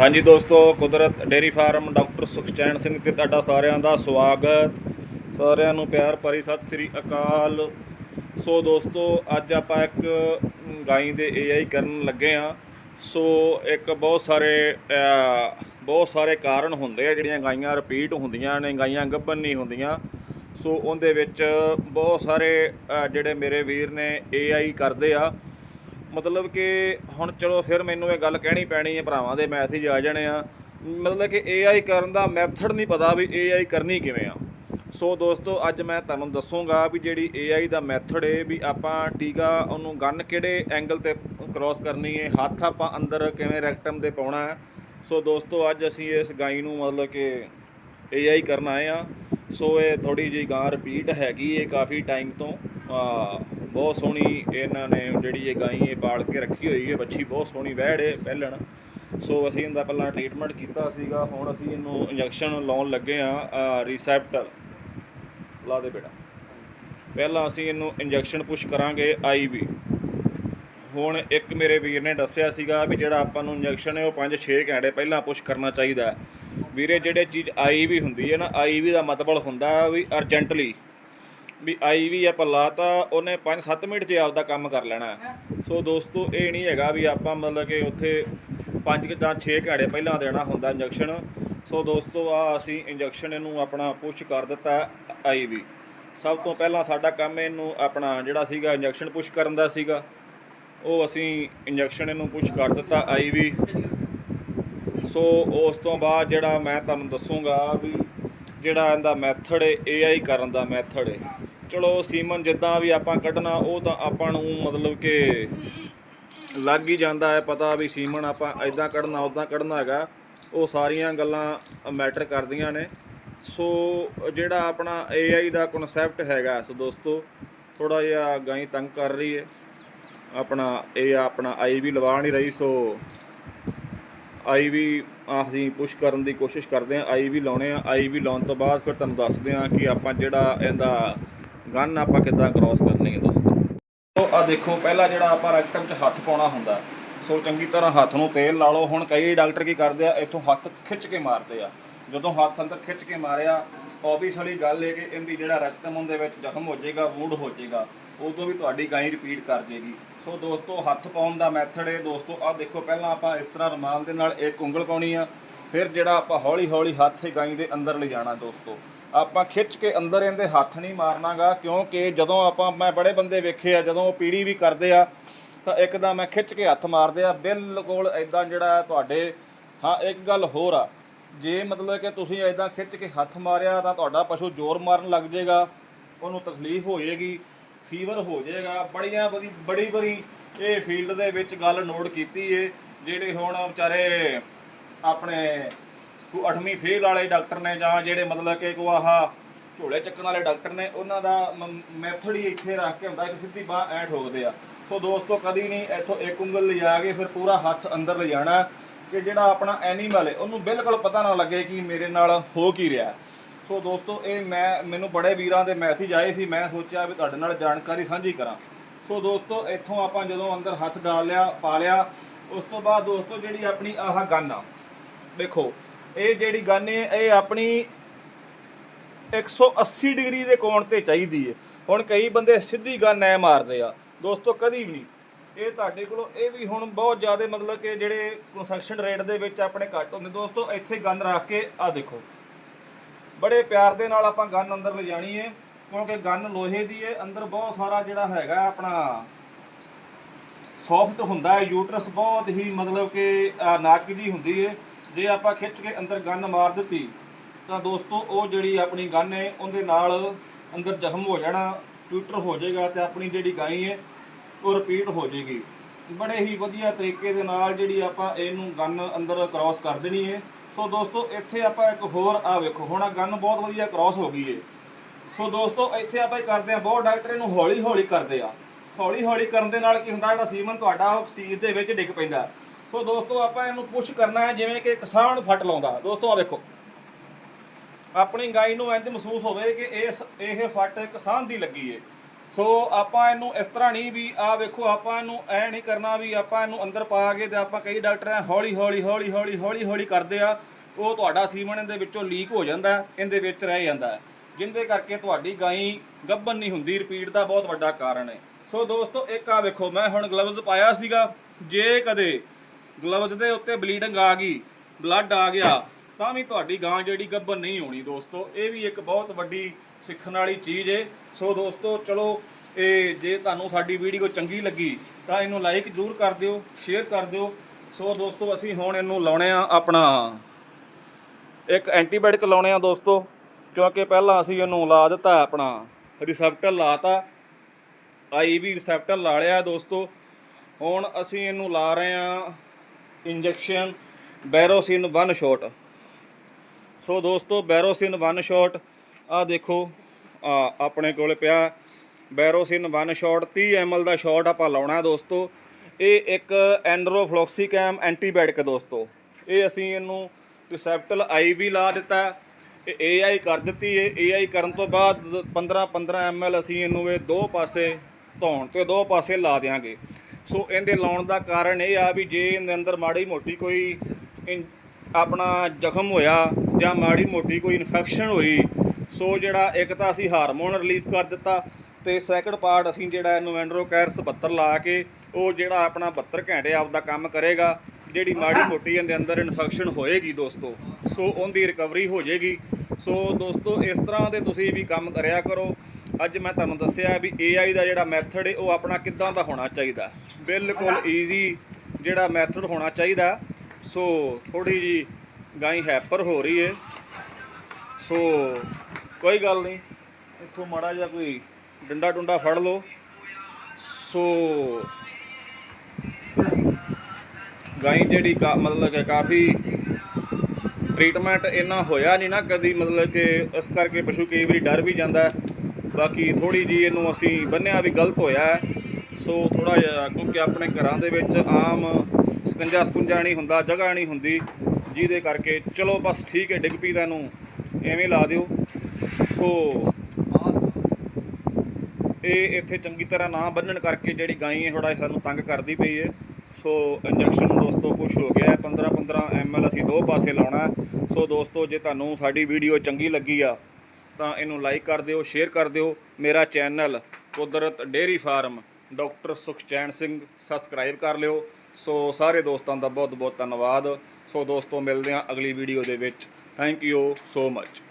ਹਾਂਜੀ ਦੋਸਤੋ, Kudrat dairy farm doctor Sukhchain Singh ਤੇ ਤੁਹਾਡਾ ਸਾਰਿਆਂ ਦਾ ਸਵਾਗਤ। ਸਾਰਿਆਂ ਨੂੰ ਪਿਆਰ ਭਰੀ ਸਤਿ ਸ੍ਰੀ ਅਕਾਲ। ਸੋ ਦੋਸਤੋ, ਅੱਜ ਆਪਾਂ ਇੱਕ ਗਾਈ ਦੇ ਏਆਈ ਕਰਨ ਲੱਗੇ ਆ ਸੋ ਇੱਕ ਬਹੁਤ ਸਾਰੇ ਬਹੁਤ ਸਾਰੇ ਕਾਰਨ ਹੁੰਦੇ ਆ ਜਿਹੜੀਆਂ ਗਾਈਆਂ ਰਿਪੀਟ ਹੁੰਦੀਆਂ ਨੇ, ਗਾਈਆਂ ਗੱਭਣ ਨਹੀਂ ਹੁੰਦੀਆਂ। ਸੋ ਉਹਦੇ ਵਿੱਚ ਬਹੁਤ ਸਾਰੇ ਜਿਹੜੇ ਮੇਰੇ ਵੀਰ ਨੇ ਏਆਈ ਕਰਦੇ ਆ। ਮਤਲਬ ਕਿ ਹੁਣ ਚਲੋ ਫਿਰ ਮੈਨੂੰ ਇਹ ਗੱਲ ਕਹਿਣੀ ਪੈਣੀ ਹੈ, ਭਰਾਵਾਂ ਦੇ ਮੈਸੇਜ ਆ ਜਾਣੇ ਆ। ਮਤਲਬ ਕਿ AI ਕਰਨ ਦਾ ਮੈਥਡ ਨਹੀਂ ਪਤਾ ਵੀ AI ਕਰਨੀ ਕਿਵੇਂ ਆ। ਸੋ ਦੋਸਤੋ, ਅੱਜ ਮੈਂ ਤੁਹਾਨੂੰ ਦੱਸੂਗਾ ਵੀ ਜਿਹੜੀ AI ਦਾ ਮੈਥਡ ਹੈ ਵੀ ਆਪਾਂ ਟੀਕਾ ਉਹਨੂੰ ਗਨ ਕਿਹੜੇ ਐਂਗਲ ਤੇ ਕ੍ਰਾਸ ਕਰਨੀ ਹੈ ਹੱਥ ਆਪਾਂ ਅੰਦਰ ਕਿਵੇਂ ਰੈਕਟਮ 'ਤੇ ਪਾਉਣਾ ਹੈ। ਸੋ ਦੋਸਤੋ, ਅੱਜ ਅਸੀਂ ਇਸ ਗਾਈ ਨੂੰ ਮਤਲਬ ਕਿ AI ਕਰਨ ਆਏ ਆ। ਸੋ ਇਹ ਥੋੜੀ ਜਿਹੀ ਗਾਂ ਰਿਪੀਟ ਹੈਗੀ ਇਹ ਕਾਫੀ ਟਾਈਮ ਤੋਂ। ਬਹੁਤ ਸੋਹਣੀ ਇਹਨਾਂ ਨੇ ਜਿਹੜੀ ਇਹ ਗਾਈ, ਇਹ ਪਾਲ ਕੇ ਰੱਖੀ ਹੋਈ ਹੈ ਬੱਚੀ ਬਹੁਤ ਸੋਹਣੀ, ਵਹਿੜ ਹੈ ਪਹਿਲਣ ਸੋ ਅਸੀਂ ਇਹਦਾ ਪਹਿਲਾਂ ਟ੍ਰੀਟਮੈਂਟ ਕੀਤਾ ਸੀਗਾ, ਹੁਣ ਅਸੀਂ ਇਹਨੂੰ ਇੰਜੈਕਸ਼ਨ ਲਾਉਣ ਲੱਗੇ ਆ ਰਿਸੈਪਟਰ ਲਾ ਦੇ ਬੇਟਾ। ਪਹਿਲਾਂ ਅਸੀਂ ਇਹਨੂੰ ਇੰਜੈਕਸ਼ਨ ਪੁਸ਼ ਕਰਾਂਗੇ ਆਈਵੀ ਹੁਣ ਇੱਕ ਮੇਰੇ ਵੀਰ ਨੇ ਦੱਸਿਆ ਸੀਗਾ ਵੀ ਜਿਹੜਾ ਆਪਾਂ ਨੂੰ ਇੰਜੈਕਸ਼ਨ ਹੈ, ਉਹ 5-6 ਘੰਟੇ ਪਹਿਲਾਂ ਪੁਸ਼ ਕਰਨਾ ਚਾਹੀਦਾ ਵੀਰੇ, ਜਿਹੜੇ ਚੀਜ਼ ਆਈਵੀ ਹੁੰਦੀ ਹੈ ਨਾ ਆਈਵੀ ਦਾ ਮਤਲਬ ਹੁੰਦਾ ਵੀ ਅਰਜੈਂਟਲੀ ਵੀ ਆਈ ਆਈਵੀ ਆਪਾਂ ਲਾਤਾ, ਉਹਨੇ 5-7 ਮਿੰਟ 'ਚ ਆਪਦਾ ਕੰਮ ਕਰ ਲੈਣਾ। ਸੋ ਦੋਸਤੋ, ਇਹ ਨਹੀਂ ਹੈਗਾ ਵੀ ਆਪਾਂ ਮਤਲਬ ਕਿ ਉੱਥੇ 5 ਜਾਂ 6 ਘੰਟੇ ਪਹਿਲਾਂ ਦੇਣਾ ਹੁੰਦਾ ਇੰਜੈਕਸ਼ਨ। ਸੋ ਦੋਸਤੋ, ਆ ਅਸੀਂ ਇੰਜੈਕਸ਼ਨ ਇਹਨੂੰ ਆਪਣਾ ਪੁਸ਼ ਕਰ ਦਿੱਤਾ ਆਈ ਵੀ। ਸਭ ਤੋਂ ਪਹਿਲਾਂ ਸਾਡਾ ਕੰਮ ਇਹਨੂੰ ਆਪਣਾ ਜਿਹੜਾ ਸੀਗਾ ਇੰਜੈਕਸ਼ਨ ਪੁਸ਼ ਕਰਨ ਦਾ ਸੀਗਾ। ਉਹ ਅਸੀਂ ਇੰਜੈਕਸ਼ਨ ਇਹਨੂੰ ਪੁਸ਼ ਕਰ ਦਿੱਤਾ ਆਈ ਵੀ। ਸੋ ਉਸ ਤੋਂ ਬਾਅਦ ਜਿਹੜਾ ਮੈਂ ਤੁਹਾਨੂੰ ਦੱਸੂਗਾ ਵੀ ਜਿਹੜਾ ਇਹਦਾ ਮੈਥਡ ਏ ਆਈ ਕਰਨ ਦਾ ਮੈਥਡ ਹੈ ਚਲੋ ਸੀਮਨ ਜਿੱਦਾਂ ਵੀ ਆਪਾਂ ਕੱਢਣਾ, ਉਹ ਤਾਂ ਆਪਾਂ ਨੂੰ ਮਤਲਬ ਕਿ ਲੱਗ ਹੀ ਜਾਂਦਾ ਹੈ ਪਤਾ ਵੀ ਸੀਮਨ ਆਪਾਂ ਇਦਾਂ ਕੱਢਣਾ ਉਦਾਂ ਕੱਢਣਾ ਹੈਗਾ। ਉਹ ਸਾਰੀਆਂ ਗੱਲਾਂ ਮੈਟਰ ਕਰਦੀਆਂ ਨੇ। ਸੋ ਜਿਹੜਾ ਆਪਣਾ AI ਦਾ ਕਨਸੈਪਟ ਹੈਗਾ ਸੋ ਦੋਸਤੋ ਥੋੜਾ ਜਿਹਾ ਗਾਈ ਤੰਗ ਕਰ ਰਹੀ ਹੈ। ਆਪਣਾ ਇਹ ਆਪਣਾ ਆਈ ਵੀ ਲਵਾ ਨਹੀਂ ਰਹੀ, ਸੋ ਆਈ ਵੀ ਅਸੀਂ ਪੁਸ਼ ਕਰਨ ਦੀ ਕੋਸ਼ਿਸ਼ ਕਰਦੇ ਹਾਂ ਆਈ ਵੀ ਲਾਉਣੇ ਆ ਆਈ ਵੀ ਲਾਉਣ ਤੋਂ ਬਾਅਦ ਫਿਰ ਤੁਹਾਨੂੰ ਦੱਸਦੇ ਹਾਂ ਕਿ ਆਪਾਂ ਜਿਹੜਾ ਇਹਦਾ ਗਨ ਆਪਾਂ ਕਿੱਦਾਂ ਕ੍ਰਾਸ ਕਰਨੀ ਹੈ ਦੋਸਤੋ? ਸੋ ਆ ਦੇਖੋ, ਪਹਿਲਾਂ ਜਿਹੜਾ ਆਪਾਂ ਰੈਕਟਮ 'ਚ ਹੱਥ ਪਾਉਣਾ ਹੁੰਦਾ, ਸੋ ਚੰਗੀ ਤਰ੍ਹਾਂ ਹੱਥ ਨੂੰ ਤੇਲ ਲਾ ਲਓ। ਹੁਣ ਕਈ ਡਾਕਟਰ ਕੀ ਕਰਦੇ ਆ, ਇੱਥੋਂ ਹੱਥ ਖਿੱਚ ਕੇ ਮਾਰਦੇ ਆ। ਜਦੋਂ ਹੱਥ ਅੰਦਰ ਖਿੱਚ ਕੇ ਮਾਰਿਆ, obvious ਵਾਲੀ ਗੱਲ ਹੈ ਕਿ ਇਹਦੀ ਜਿਹੜਾ ਰੈਕਟਮ ਉਹਦੇ ਵਿੱਚ ਜ਼ਖਮ ਹੋ ਜਾਏਗਾ ਵੂਡ ਹੋ ਜਾਏਗਾ, ਉਦੋਂ ਵੀ ਤੁਹਾਡੀ ਗਾਈ ਰਿਪੀਟ ਕਰ ਜੇਗੀ। ਸੋ ਦੋਸਤੋ, ਹੱਥ ਪਾਉਣ ਦਾ ਮੈਥਡ ਹੈ ਦੋਸਤੋ, ਆਹ ਦੇਖੋ, ਪਹਿਲਾਂ ਆਪਾਂ ਇਸ ਤਰ੍ਹਾਂ ਰੁਮਾਲ ਦੇ ਨਾਲ ਇੱਕ ਉਂਗਲ ਪਾਉਣੀ ਆ, ਫਿਰ ਜਿਹੜਾ ਆਪਾਂ ਹੌਲੀ ਹੌਲੀ ਹੱਥ ਹੀ ਗਾਈ ਦੇ ਅੰਦਰ ਲਿਜਾਣਾ ਦੋਸਤੋ। ਆਪਾਂ ਖਿੱਚ ਕੇ ਅੰਦਰ ਇਹਦੇ ਹੱਥ ਨਹੀਂ ਮਾਰਨਾਗਾ, ਕਿਉਂਕਿ ਜਦੋਂ ਆਪਾਂ, ਮੈਂ ਬੜੇ ਬੰਦੇ ਵੇਖੇ ਆ, ਜਦੋਂ ਉਹ ਪੀੜੀ ਵੀ ਕਰਦੇ ਆ, ਤਾਂ ਇੱਕਦਮ ਮੈਂ ਖਿੱਚ ਕੇ ਹੱਥ ਮਾਰਦੇ ਆ, ਬਿਲਕੁਲ ਇਦਾਂ ਜਿਹੜਾ ਤੁਹਾਡੇ, ਹਾਂ, ਇੱਕ ਗੱਲ ਹੋਰ ਆ, ਜੇ ਮਤਲਬ ਕਿ ਤੁਸੀਂ ਇਦਾਂ ਖਿੱਚ ਕੇ ਹੱਥ ਮਾਰਿਆ, ਤਾਂ ਤੁਹਾਡਾ ਪਸ਼ੂ ਜ਼ੋਰ ਮਾਰਨ ਲੱਗ ਜਾਏਗਾ, ਉਹਨੂੰ ਤਕਲੀਫ ਹੋ ਜਾਏਗੀ, ਫੀਵਰ ਹੋ ਜਾਏਗਾ, ਬੜੀਆਂ ਬੜੀ ਬੜੀ ਬੜੀ ਇਹ ਫੀਲਡ ਦੇ ਵਿੱਚ ਗੱਲ ਨੋਟ ਕੀਤੀ ਏ, ਜਿਹੜੇ ਹੁਣ ਵਿਚਾਰੇ ਆਪਣੇ ਕੋ 8ਵੀਂ ਫੇਲ ਵਾਲੇ ਡਾਕਟਰ ਨੇ ਜਾਂ ਜਿਹੜੇ ਮਤਲਬ ਕਿ ਕੋ ਆਹ ਝੋਲੇ ਚੱਕਣ ਵਾਲੇ ਡਾਕਟਰ ਨੇ, ਉਹਨਾਂ ਦਾ ਮੈਥਡ ਹੀ ਇੱਥੇ ਰੱਖ ਕੇ ਹੁੰਦਾ ਕਿ ਸਿੱਧੀ ਬਾਹ ਐ ਠੋਕਦੇ ਆ। ਸੋ ਦੋਸਤੋ, ਕਦੀ ਨਹੀਂ ਇੱਥੋਂ ਇੱਕ ਉਂਗਲ ਲਿਜਾ ਕੇ ਫਿਰ ਪੂਰਾ ਹੱਥ ਅੰਦਰ ਲਿਜਾਣਾ ਕਿ ਜਿਹੜਾ ਆਪਣਾ ਐਨੀਮਲ ਹੈ ਉਹਨੂੰ ਬਿਲਕੁਲ ਪਤਾ ਨਾ ਲੱਗੇ ਕਿ ਮੇਰੇ ਨਾਲ ਹੋ ਕੀ ਰਿਹਾ। ਸੋ ਦੋਸਤੋ, ਇਹ ਮੈਂ, ਮੈਨੂੰ ਬੜੇ ਵੀਰਾਂ ਦੇ ਮੈਸੇਜ ਆਏ ਸੀ, ਮੈਂ ਸੋਚਿਆ ਵੀ ਤੁਹਾਡੇ ਨਾਲ ਜਾਣਕਾਰੀ ਸਾਂਝੀ ਕਰਾਂ। ਸੋ ਦੋਸਤੋ, ਇੱਥੋਂ ਆਪਾਂ ਜਦੋਂ ਅੰਦਰ ਹੱਥ ਡਾਲ ਲਿਆ, ਪਾ ਲਿਆ, ਉਸ ਤੋਂ ਬਾਅਦ ਦੋਸਤੋ, ਜਿਹੜੀ ਆਪਣੀ ਆਹ ਗੰਨ ਆ, ਦੇਖੋ ਇਹ ਜਿਹੜੀ ਗਨ ਹੈ ਇਹ ਆਪਣੀ 180 ਡਿਗਰੀ ਦੇ ਕੋਣ ਤੇ ਚਾਹੀਦੀ ਹੈ। ਹੁਣ ਕਈ ਬੰਦੇ ਸਿੱਧੀ ਗਨ ਐ ਮਾਰਦੇ ਆ ਦੋਸਤੋ ਕਦੀ ਵੀ ਨਹੀਂ। ਇਹ ਤੁਹਾਡੇ ਕੋਲੋਂ ਇਹ ਵੀ ਹੁਣ ਬਹੁਤ ਜ਼ਿਆਦਾ ਮਤਲਬ ਕਿ ਜਿਹੜੇ ਕੰਸਟਰਕਸ਼ਨ ਰੇਟ ਦੇ ਵਿੱਚ ਆਪਣੇ ਘੱਟ ਹੁੰਦੇ। ਦੋਸਤੋ ਇੱਥੇ ਗਨ ਰੱਖ ਕੇ ਆ ਦੇਖੋ। ਬੜੇ ਪਿਆਰ ਦੇ ਨਾਲ ਆਪਾਂ ਗਨ ਅੰਦਰ ਲਿਜਾਣੀ ਹੈ ਕਿਉਂਕਿ ਗਨ ਲੋਹੇ ਦੀ ਹੈ। ਅੰਦਰ ਬਹੁਤ ਸਾਰਾ ਜਿਹੜਾ ਹੈਗਾ ਆਪਣਾ ਸੌਫਟ ਹੁੰਦਾ ਹੈ। ਯੂਟਰਸ ਬਹੁਤ ਹੀ ਮਤਲਬ ਕਿ ਅਹ, ਨਾਜ਼ੁਕ ਜੀ ਹੁੰਦੀ ਹੈ। ਜੇ ਆਪਾਂ ਖਿੱਚ ਕੇ ਅੰਦਰ ਗੰਨ ਮਾਰ ਦਿੱਤੀ, ਤਾਂ ਦੋਸਤੋ ਉਹ ਜਿਹੜੀ ਆਪਣੀ ਗੰਨ ਹੈ, ਉਹਦੇ ਨਾਲ ਅੰਦਰ ਜ਼ਖਮ ਹੋ ਜਾਣਾ ਟਿਊਟਰ ਹੋ ਜਾਏਗਾ ਤੇ ਆਪਣੀ ਜਿਹੜੀ ਗਾਈ ਹੈ, ਉਹ ਰਿਪੀਟ ਹੋ ਜਾਏਗੀ। ਬੜੇ ਹੀ ਵਧੀਆ ਤਰੀਕੇ ਦੇ ਨਾਲ ਜਿਹੜੀ ਆਪਾਂ ਇਹਨੂੰ ਗੰਨ ਅੰਦਰ ਕ੍ਰਾਸ ਕਰ ਦੇਣੀ ਹੈ। ਸੋ ਦੋਸਤੋ ਇੱਥੇ ਆਪਾਂ ਇੱਕ ਹੋਰ ਆ ਵੇਖੋ, ਹੁਣ ਆ ਗਨ ਬਹੁਤ ਵਧੀਆ ਕ੍ਰਾਸ ਹੋ ਗਈ ਹੈ। ਸੋ ਦੋਸਤੋ ਇੱਥੇ ਆਪਾਂ ਇਹ ਕਰਦੇ ਆ ਬਹੁਤ ਡਾਕਟਰ ਇਹਨੂੰ ਹੌਲੀ ਹੌਲੀ ਕਰਦੇ ਆ। ਹੌਲੀ ਹੌਲੀ ਕਰਨ ਦੇ ਨਾਲ ਕੀ ਹੁੰਦਾ, ਜਿਹੜਾ ਸੀਮਨ ਤੁਹਾਡਾ ਉਹ ਸੀਜ਼ ਦੇ ਵਿੱਚ ਡਿੱਗ ਪੈਂਦਾ। ਸੋ ਦੋਸਤੋ ਆਪਾਂ ਇਹਨੂੰ ਪੁਸ਼ ਕਰਨਾ ਹੈ ਜਿਵੇਂ ਕਿ ਕਿਸਾਨ ਫੱਟ ਲਾਉਂਦਾ। ਦੋਸਤੋ ਆ ਵੇਖੋ। ਆਪਣੀ ਗਾਈ ਨੂੰ ਇੰਜ ਮਹਿਸੂਸ ਹੋਵੇ ਕਿ ਇਹ ਇਹ ਫੱਟ ਕਿਸਾਨ ਦੀ ਲੱਗੀ ਏ। ਸੋ ਆਪਾਂ ਇਹਨੂੰ ਇਸ ਤਰ੍ਹਾਂ ਨਹੀਂ ਵੀ ਆ ਵੇਖੋ ਆਪਾਂ ਇਹਨੂੰ ਐ ਨਹੀਂ ਕਰਨਾ ਵੀ ਆਪਾਂ ਇਹਨੂੰ ਅੰਦਰ ਪਾ ਕੇ ਤੇ ਆਪਾਂ ਕਈ ਡਾਕਟਰ ਐ ਹੌਲੀ ਹੌਲੀ ਹੌਲੀ ਹੌਲੀ ਹੌਲੀ ਹੌਲੀ ਕਰਦੇ ਆ। ਉਹ ਤੁਹਾਡਾ ਸੀਮਨ ਇਹਦੇ ਵਿੱਚੋਂ ਲੀਕ ਹੋ ਜਾਂਦਾ ਇਹਦੇ ਵਿੱਚ ਰਹਿ ਜਾਂਦਾ ਹੈ, ਜਿਹਦੇ ਕਰਕੇ ਤੁਹਾਡੀ ਗਾਈ ਗੱਭਣ ਨਹੀਂ ਹੁੰਦੀ ਰਿਪੀਟ ਦਾ ਬਹੁਤ ਵੱਡਾ ਕਾਰਨ ਹੈ। ਸੋ ਦੋਸਤੋ ਇੱਕ ਆ ਵੇਖੋ ਮੈਂ ਹੁਣ ਗਲਵਜ਼ ਪਾਇਆ ਸੀਗਾ। ਜੇ ਕਦੇ ਗਲਵਜ਼ ਦੇ ਉੱਤੇ ਬਲੀਡਿੰਗ ਆ ਗਈ ਬਲੱਡ ਆ ਗਿਆ, ਤਾਂ ਵੀ ਤੁਹਾਡੀ ਗਾਂ ਜਿਹੜੀ ਗੱਭਰ ਨਹੀਂ ਹੋਣੀ ਦੋਸਤੋ, ਇਹ ਵੀ ਇੱਕ ਬਹੁਤ ਵੱਡੀ ਸਿੱਖਣ ਵਾਲੀ ਚੀਜ਼ ਏ। ਸੋ ਦੋਸਤੋ, ਚਲੋ, ਇਹ ਜੇ ਤੁਹਾਨੂੰ ਸਾਡੀ ਵੀਡੀਓ ਚੰਗੀ ਲੱਗੀ, ਤਾਂ ਇਹਨੂੰ ਲਾਈਕ ਜ਼ਰੂਰ ਕਰ ਦਿਓ ਸ਼ੇਅਰ ਕਰ ਦਿਓ। ਸੋ ਦੋਸਤੋ, ਅਸੀਂ ਹੁਣ ਇਹਨੂੰ ਲਾਉਣੇ ਆ ਆਪਣਾ ਇੱਕ ਐਂਟੀਬਾਇਓਟਿਕ ਲਾਉਣੇ ਆ ਦੋਸਤੋ, ਕਿਉਂਕਿ ਪਹਿਲਾਂ ਅਸੀਂ ਇਹਨੂੰ ਲਾ ਦਿੱਤਾ ਆਪਣਾ ਰਿਸੈਪਟਰ ਲਾਤਾ। ਆਈਵੀ ਰਿਸੈਪਟਰ ਲਾ ਲਿਆ ਦੋਸਤੋ। ਹੁਣ ਅਸੀਂ ਇਹਨੂੰ ਲਾ ਰਹੇ ਆ ਇੰਜੈਕਸ਼ਨ ਬੈਰੋਸਿਨ 1 ਸ਼ਾਟ। ਸੋ ਦੋਸਤੋ, ਬੈਰੋਸਿਨ 1 ਸ਼ਾਟ ਆ ਦੇਖੋ ਆ ਆਪਣੇ ਕੋਲ ਪਿਆ। ਬੈਰੋਸਿਨ 1 ਸ਼ਾਟ 30 ml ਦਾ ਸ਼ਾਟ ਆਪਾਂ ਲਾਉਣਾ ਦੋਸਤੋ। ਇਹ ਇੱਕ ਐਂਡਰੋਫਲੋਕਸੀਕੈਮ ਐਂਟੀਬਾਇਓਟਿਕ ਦੋਸਤੋ। ਇਹ ਅਸੀਂ ਇਹਨੂੰ ਰਿਸੈਪਟਲ ਆਈ ਵੀ ਲਾ ਦਿੱਤਾ, ਇਹ ਏਆਈ ਕਰ ਦਿੱਤੀ ਹੈ ਏਆਈ ਕਰਨ ਤੋਂ ਬਾਅਦ 15 15 ml ਅਸੀਂ ਇਹਨੂੰ ਇਹ ਦੋ ਪਾਸੇ ਧੌਣ ਤੇ ਦੋ ਪਾਸੇ ਲਾ ਦਿਆਂਗੇ। ਸੋ ਇਹਦੇ ਲਾਉਣ ਦਾ ਕਾਰਨ ਇਹ ਆ ਵੀ ਜੇ ਇਹਦੇ ਅੰਦਰ ਮਾੜੀ ਮੋਟੀ ਕੋਈ ਇਨ- ਆਪਣਾ ਜ਼ਖਮ ਹੋਇਆ ਜਾਂ ਮਾੜੀ ਮੋਟੀ ਕੋਈ ਇਨਫੈਕਸ਼ਨ ਹੋਈ, ਸੋ ਜਿਹੜਾ ਇੱਕ ਤਾਂ ਅਸੀਂ ਹਾਰਮੋਨ ਰਿਲੀਜ਼ ਕਰ ਦਿੱਤਾ ਤੇ ਸੈਕੰਡ ਪਾਰਟ ਅਸੀਂ ਜਿਹੜਾ ਇਹਨੂੰ ਐਂਡਰੋਕੈਰ 72 ਲਾ ਕੇ ਉਹ ਜਿਹੜਾ ਆਪਣਾ 72 ਘੰਟੇ ਆਪਦਾ ਕੰਮ ਕਰੇਗਾ, ਜਿਹੜੀ ਮਾੜੀ ਮੋਟੀ ਇਹਦੇ ਅੰਦਰ ਇਨਫੈਕਸ਼ਨ ਹੋਏਗੀ ਦੋਸਤੋ, ਸੋ ਉਹਦੀ ਰਿਕਵਰੀ ਹੋ ਜਾਏਗੀ। ਸੋ ਦੋਸਤੋ ਇਸ ਤਰ੍ਹਾਂ ਦੇ ਤੁਸੀਂ ਵੀ ਕੰਮ ਕਰਿਆ ਕਰੋ। ਅੱਜ ਮੈਂ ਤੁਹਾਨੂੰ ਦੱਸਿਆ ਵੀ AI ਦਾ ਜਿਹੜਾ ਮੈਥਡ ਹੈ ਉਹ ਆਪਣਾ ਕਿੱਦਾਂ ਦਾ ਹੋਣਾ ਚਾਹੀਦਾ। ਬਿਲਕੁਲ ਈਜ਼ੀ ਜਿਹੜਾ ਮੈਥਡ ਹੋਣਾ ਚਾਹੀਦਾ। ਸੋ ਥੋੜੀ ਜੀ ਗਾਈ ਹੈਪਰ ਹੋ ਰਹੀ ਹੈ ਸੋ ਕੋਈ ਗੱਲ ਨਹੀਂ। ਇੱਥੋਂ ਮਾੜਾ ਜਿਹਾ ਕੋਈ ਡੰਡਾ ਡੁੰਡਾ ਫੜ ਲਓ। ਸੋ ਗਾਈ ਜਿਹੜੀ ਕਾ- ਮਤਲਬ ਕਿ ਕਾਫੀ ਟ੍ਰੀਟਮੈਂਟ ਇੰਨਾ ਹੋਇਆ ਨਹੀਂ ਨਾ, ਕਦੀ ਮਤਲਬ ਕਿ ਇਸ ਕਰਕੇ ਪਸ਼ੂ ਕਈ ਵਾਰੀ ਡਰ ਵੀ ਜਾਂਦਾ। ਬਾਕੀ ਥੋੜੀ ਜੀ ਇਹਨੂੰ ਅਸੀਂ ਬੰਨਿਆ ਵੀ ਗਲਤ ਹੋਇਆ ਸੋ ਥੋੜਾ ਜਿਹਾ ਕਿਉਂਕਿ ਆਪਣੇ ਘਰਾਂ ਦੇ ਵਿੱਚ ਆਮ ਸਕੰਜਾ ਸਕੁੰਜਾ ਨਹੀਂ ਹੁੰਦਾ, ਜਗ੍ਹਾ ਨਹੀਂ ਹੁੰਦੀ। ਜਿਹਦੇ ਕਰਕੇ ਚਲੋ ਬਸ ਠੀਕ ਹੈ, ਡਿੱਗ ਪਈ ਦਾ ਨੂੰ ਐਵੇਂ ਲਾ ਦਿਓ। ਸੋ ਇਹ ਇੱਥੇ ਚੰਗੀ ਤਰ੍ਹਾਂ ਨਾ ਬੰਨਣ ਕਰਕੇ ਜਿਹੜੀ ਗਾਈ ਹੈ ਥੋੜਾ ਸਾਨੂੰ ਤੰਗ ਕਰਦੀ ਪਈ ਹੈ। ਸੋ ਇੰਜੈਕਸ਼ਨ ਦੋਸਤੋ ਕੁਛ ਹੋ ਗਿਆ ਹੈ 15 15 ml ਅਸੀਂ ਦੋ ਪਾਸੇ ਲਾਉਣਾ ਸੋ ਦੋਸਤੋ ਜੇ ਤੁਹਾਨੂੰ ਸਾਡੀ ਵੀਡੀਓ ਚੰਗੀ ਲੱਗੀ ਆ ਤਾਂ ਇਹਨੂੰ ਲਾਈਕ ਕਰ ਦਿਓ ਸ਼ੇਅਰ ਕਰ ਦਿਓ। ਮੇਰਾ channel Kudrat dairy farm, doctor Sukhchain Singh subscribe ਕਰ ਲਿਓ। ਸੋ ਸਾਰੇ ਦੋਸਤਾਂ ਦਾ ਬਹੁਤ ਬਹੁਤ ਧੰਨਵਾਦ। ਸੋ ਦੋਸਤੋ, ਮਿਲਦੇ ਹਾਂ ਅਗਲੀ ਵੀਡੀਓ ਦੇ ਵਿੱਚ। Thank you so much